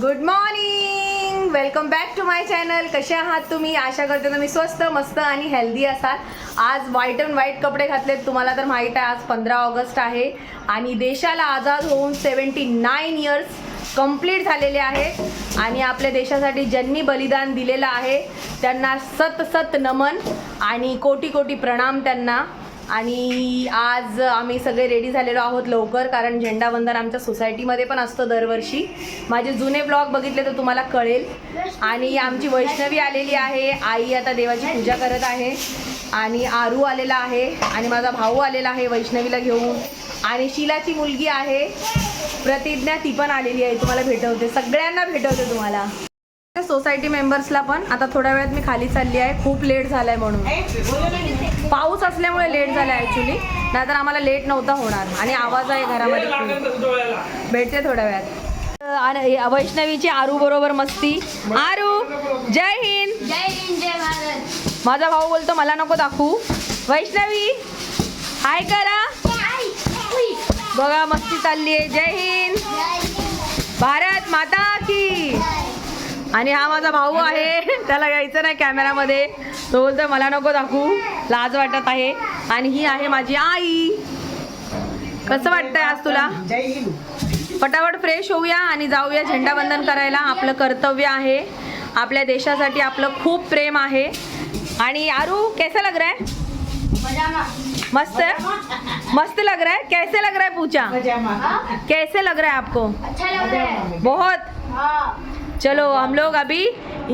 Good morning welcome back to my channel कसे आहात तुम्ही? आशा करते तुम्ही स्वस्त मस्त आणि हेल्दी असाल. आज व्हाईट अँड व्हाईट कपडे घातलेत. तुम्हाला तर माहीत आहे आज पंधरा ऑगस्ट आहे आणि देशाला आझाद होऊन सेवन्टी नाईन इयर्स कंप्लीट झालेले आहेत आणि आपल्या देशासाठी ज्यांनी बलिदान दिलेलं आहे त्यांना सत सत नमन आणि कोटी कोटी प्रणाम त्यांना. आणि आज आम्ही सगळे रेडी झालेलो आहोत लवकर कारण झेंडावंदन आमच्या सोसायटीमध्ये पण असतं दरवर्षी. माझे जुने ब्लॉग बघितले तर तुम्हाला कळेल. आणि आमची वैष्णवी आलेली आहे. आई आता देवाची पूजा करत आहे. आणि आरू आलेला आहे. आणि माझा भाऊ आलेला आहे वैष्णवीला घेऊन. आणि शीलाची मुलगी आहे. प्रतिज्ञा ती पण आलेली आहे. तुम्हाला भेटवते. सगळ्यांना भेटवते तुम्हाला. सोसायटी मेंबर्सला पण आता थोड्या वेळात मी खाली चालली आहे. खूप लेट झालाय म्हणून. पाऊस असल्यामुळे लेट झाला ॲक्च्युली नाहीतर आम्हाला लेट नव्हता होणार. आणि आवाज आहे घरामध्ये. भेटते थोड्या वेळात. वैष्णवीची आरू बरोबर मस्ती. आरू जय हिंद. जय हिंद जय भारत. माझा भाऊ बोलतो मला नको दाखवू. वैष्णवी हाय करा. बघा मस्ती चालली आहे. जय हिंद. भारत माता की. आणि हा माझा भाऊ आहे. त्याला घ्यायचं नाही कॅमेरामध्ये. तो बोलतो मला नको दाखवू. लाज वाटत आहे. आणि ही आहे माझी आई. कसं वाटतंय आज तुला? फटाफट फ्रेश होऊया आणि जाऊया झेंडावंदन करायला. आपलं कर्तव्य आहे. आपल्या देशासाठी आपलं खूप प्रेम आहे. आणि आरू कैसा लग रहा है? मस्त है? मस्त लग रहा है? कैसे लग रहा है पूछा हाँ? कैसे लग रहा है आपको? अच्छा लग रहा है। बहुत। हाँ। चलो हम लोग अभी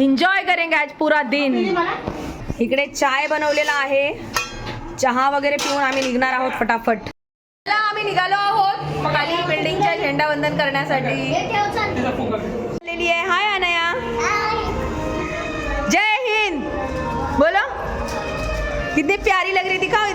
इंजॉय करेंगे आज पूरा दिन। इकडे चाय बनवलेला आहे। चहा वगैरे पिऊन आम्ही निघणार आहोत फटाफट। चला, आम्ही निघालो आहोत खाली बिल्डिंगच्या झेंडावंदन करण्यासाठी। आलेली आहे. हाय अनया। जय हिंद। बोलो। कितनी प्यारी लग रही थी का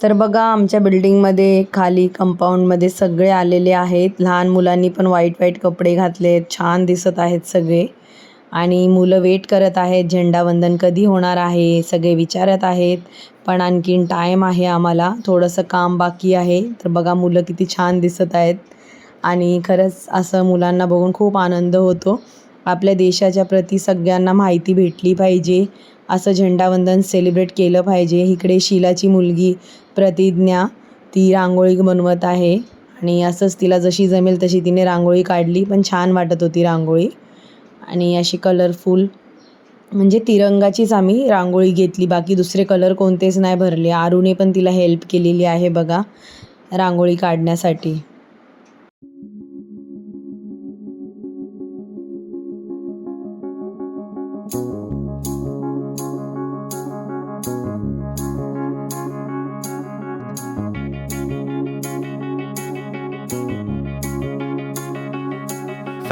तर बघा आमच्या बिल्डिंगमध्ये खाली कंपाऊंडमध्ये सगळे आलेले आहेत. लहान मुलांनी पण वाईट वाईट कपडे घातलेत. छान दिसत आहेत सगळे. आणि मुलं वेट करत आहेत. झेंडावंदन कधी होणार आहे? सगळे विचारत आहेत. पण आणखीन टाईम आहे आम्हाला. थोडंसं काम बाकी आहे. तर बघा मुलं किती छान दिसत आहेत. आणि खरंच असं मुलांना बघून खूप आनंद होतो. आपल्या देशाच्या प्रती सगळ्यांना माहिती भेटली पाहिजे. असं झेंडावंदन सेलिब्रेट केलं पाहिजे. इकडे शिलाची मुलगी प्रतिज्ञा ती रांगोळी बनवत आहे आणि असंच तिला जशी जमेल तशी तिने रांगोळी काढली. पण छान वाटत होती रांगोळी. आणि अशी कलरफुल म्हणजे तिरंगाचीच आम्ही रांगोळी घेतली. बाकी दुसरे कलर कोणतेच नाही भरले. आरूने पण तिला हेल्प केलेली आहे बघा रांगोळी काढण्यासाठी.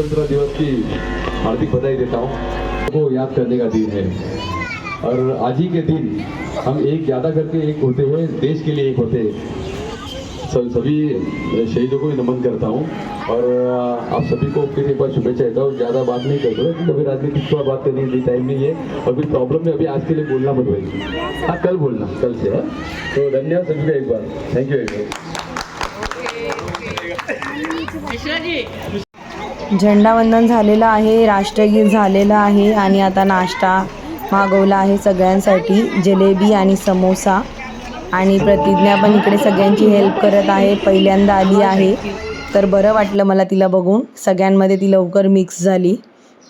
स्वतंत्रता दिवस की हार्दिक बधाई देता हूँ। को याद करने का दिन है। और आज ही के दिन हम एक ज़्यादा करके एक होते हुए, देश के लिए एक होते। सब, सभी शहीदों को नमन करता हूँ। और आप सभी को फिर एक बार शुभेच्छा देता हूँ। ज़्यादा बात नहीं कर दो कभी राजनीतिक पर बात करने की टाइम नहीं है। और फिर प्रॉब्लम में अभी आज के लिए बोलना मत भाई। हाँ कल बोलना, कल से हाँ। तो धन्यवाद सभी का एक बार। थैंक यू वेरी मच झेंडावंदन झालेलं आहे राष्ट्रगीत झालेलं आहे आणि आता नाश्ता मागवला आहे सगळ्यांसाठी जलेबी आणि समोसा. आणि प्रतिज्ञा पण इकडे सगळ्यांची हेल्प करत आहे. पहिल्यांदा आली आहे. तर बरं वाटलं मला तिला बघून. सगळ्यांमध्ये ती लवकर मिक्स झाली.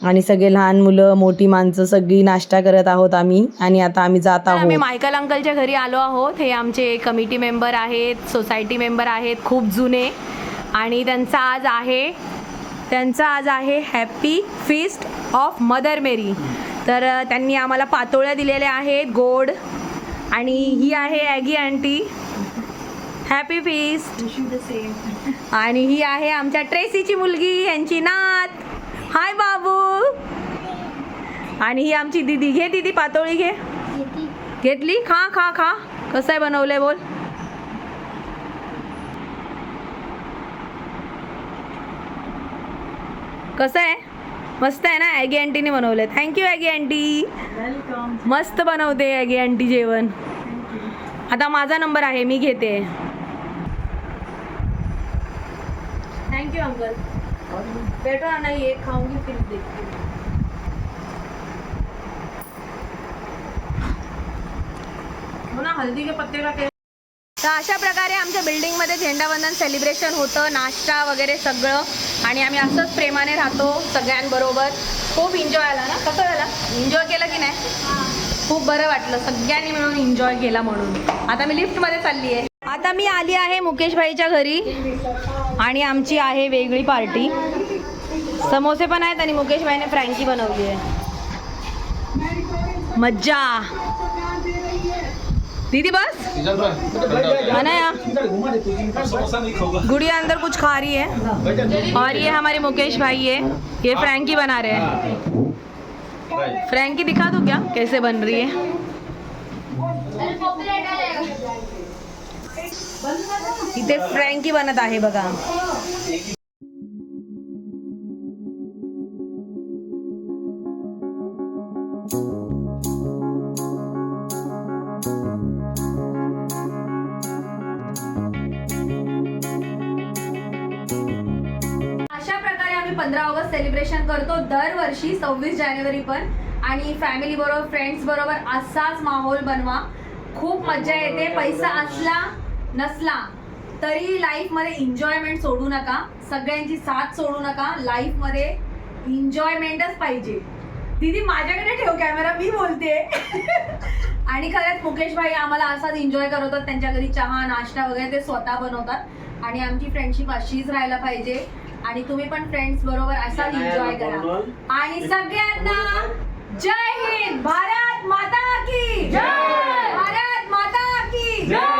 आणि सगळे लहान मुलं मोठी माणसं सगळी नाश्ता करत आहोत आम्ही. आणि आता आम्ही जात तर आम्ही आहोत. मायकल अंकलच्या घरी आलो आहोत. हे आमचे कमिटी मेंबर आहेत सोसायटी मेंबर आहेत खूप जुने. आणि त्यांचा आज आहे त्यांचा आज आहे happy feast of mother Mary तर त्यांनी आम्हाला पातोळ्या दिलेल्या आहेत गोड. आणि ही आहे ॲगी आंटी हॅपी फीस्ट आणि ही आहे आमच्या ट्रेसीची मुलगी यांची नात. हाय बाबू. आणि ही आमची दिदी. घे दिदी पातोळी घे. घेतली? खा खा खा. कसं आहे बनवलंय बोल. कसं आहे? मस्त आहे ना? ॲगी आंटीने बनवलंय. थँक्यू ॲगी आंटी मस्त बनवते ॲगी आंटी जेवण. आता माझा नंबर आहे मी घेते. थँक्यू अंकल बेटो नाही एक खाऊंगी फिर देखते. हो ना हल्दी के पत्ते का तर अशा प्रकारे आमच्या बिल्डिंगमध्ये झेंडावंदन सेलिब्रेशन होतं नाश्ता वगैरे सगळं. आणि आम्ही असंच प्रेमाने राहतो सगळ्यांबरोबर. खूप एन्जॉय आला ना? कसं झाला? एन्जॉय केलं की नाही? खूप बरं वाटलं. सगळ्यांनी मिळून एन्जॉय केला म्हणून. आता मी लिफ्टमध्ये चालली आहे आता मी आली आहे मुकेश भाईच्या घरी. आणि आमची आहे वेगळी पार्टी समोसे पण आहेत आणि मुकेश भाईने फ्रँकी बनवली आहे. मज्जा! दीदी बस? अनया गुड़िया अंदर कुछ खा रही है। और ये हमारे मुकेश भाई है। ये फ्रैंकी बना रहे हैं। फ्रैंकी दिखा दो क्या? कैसे बन रही है? इथे फ्रँकी बनत आहे बघा। सेलिब्रेशन करतो दरवर्षी सव्वीस जानेवारी पण. आणि फॅमिली बरोबर फ्रेंड्स बरोबर असाच माहोल बनवा. खूप मजा येते. पैसा असला नसला तरी लाईफमध्ये एन्जॉयमेंट सोडू नका. सगळ्यांची साथ सोडू नका. लाईफमध्ये एन्जॉयमेंटच पाहिजे. दीदी माझ्याकडे ठेव कॅमेरा मी बोलते. आणि खरंच मुकेश भाई आम्हाला असाच एन्जॉय करवतात. त्यांच्या घरी चहा नाश्ता वगैरे ते स्वतः बनवतात. आणि आमची फ्रेंडशिप अशीच राहायला पाहिजे. आणि तुम्ही पण फ्रेंड्स बरोबर असाच एन्जॉय करा. आणि सगळ्यांना जय हिंद भारत माता की जय! भारत माता की जय!